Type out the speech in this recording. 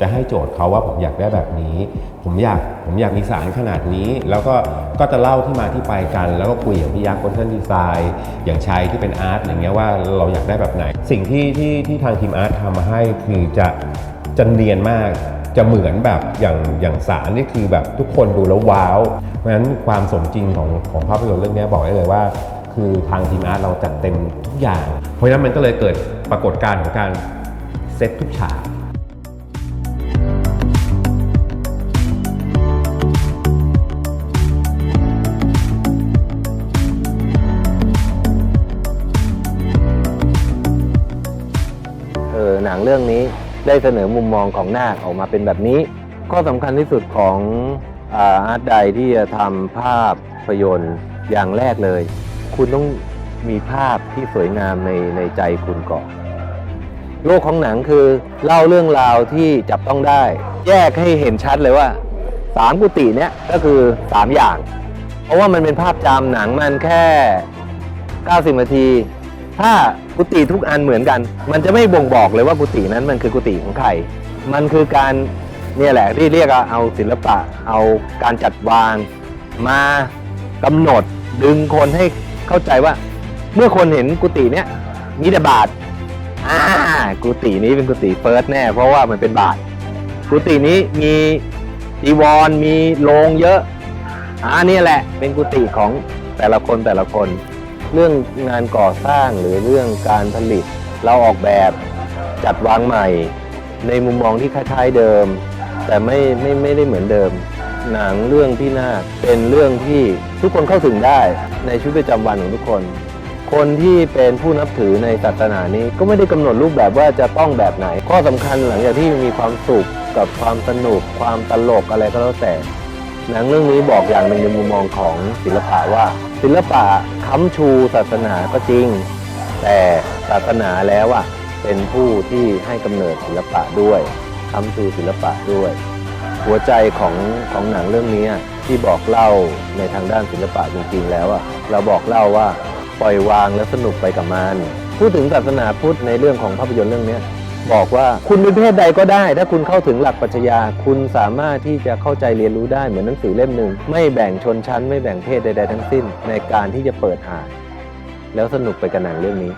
จะให้โจทย์เขาว่าผมอยากได้แบบนี้ ผมอยากผมอยากมีสารขนาดนี้ แล้วก็ก็จะเล่าที่มาที่ไปกัน แล้วก็คุยกับพี่ยักษ์คนท่านดีไซน์อย่างชัยที่เป็นอาร์ตอย่างเงี้ยว่าเราอยากได้แบบไหน สิ่งที่ที่ที่ทางทีมอาร์ตทำมาให้คือจะจะเนียนมากจะเหมือนแบบอย่างอย่างสารนี่คือแบบทุกคนดูแล้วว้าว เพราะฉะนั้นความสมจริงของของภาพยนตร์เรื่องนี้บอกได้เลยว่า คือทางทีมอาร์ตเราจัดเต็มทุกอย่าง เพราะฉะนั้นมันก็เลยเกิดปรากฏการณ์ของการเซตทุกฉาก ออหนังเรื่องนี้ได้เสนอมุมมองของนาคออกมาเป็นแบบนี้ ข้อสำคัญที่สุดของอาร์ตใดที่จะทำภาพยนตร์อย่างแรกเลย คุณต้องมีภาพที่สวยงามในในใจคุณก่อนโลกของหนังคือเล่าเรื่องราวที่จับต้องได้ แยกให้เห็นชัดเลยว่าสามกุฏิเนี้ยก็คือสามอย่าง เพราะว่ามันเป็นภาพจำหนังมันแค่ 90นาที ถ้ากุฏิทุกอันเหมือนกัน มันจะไม่บ่งบอกเลยว่ากุฏินั้นมันคือกุฏิของใคร มันคือการเนี่ยแหละที่เรียกเอาศิลปะ เอาการจัดวาง มากำหนดดึงคนให้เข้าใจว่า เมื่อคนเห็นกุฏิเนี้ยมีแต่บาทอ่ากุฏินี้เป็นกุฏิเฟิร์สแน่ เพราะว่ามันเป็นบาทกุฏินี้มีจีวรมีโลงเยอะอ่านี่แหละ เป็นกุฏิของแต่ละคนแต่ละคน เรื่องงานก่อสร้างหรือเรื่องการผลิต เราออกแบบจัดวางใหม่ ในมุมมองที่คล้ายๆเดิม แต่ไม่ไม่ไม่ได้เหมือนเดิม หนังเรื่องพี่นาคเป็นเรื่องที่ทุกคนเข้าถึงได้ในชีวิตประจำวันของทุกคน คนที่เป็นผู้นับถือในศาสนานี้ก็ไม่ได้กำหนดรูปแบบว่าจะต้องแบบไหน ข้อสำคัญหลังจากที่มีความสุขกับความสนุกความตลกอะไรก็แล้วแต่ หนังเรื่องนี้บอกอย่างหนึ่งในมุมมองของศิลปะว่า ศิลปะค้ำชูศาสนาก็จริง แต่ศาสนาแล้วอะเป็นผู้ที่ให้กำเนิดศิลปะด้วยค้ำชูศิลปะด้วย หัวใจของของหนังเรื่องนี้ที่บอกเล่าในทางด้านศิลปะจริงๆแล้วอะเราบอกเล่าว่าปล่อยวางและสนุกไปกับมันพูดถึงศาสนาพุทธในเรื่องของภาพยนตร์เรื่องนี้ บอกว่าคุณเป็นเพศใดก็ได้ ถ้าคุณเข้าถึงหลักปรัชญาคุณสามารถที่จะเข้าใจเรียนรู้ได้เหมือนหนังสือเล่มหนึ่งไม่แบ่งชนชั้น ไม่แบ่งเพศใด ๆ ทั้งสิ้น ในการที่จะเปิดอ่านแล้วสนุกไปกับหนังเรื่องนี้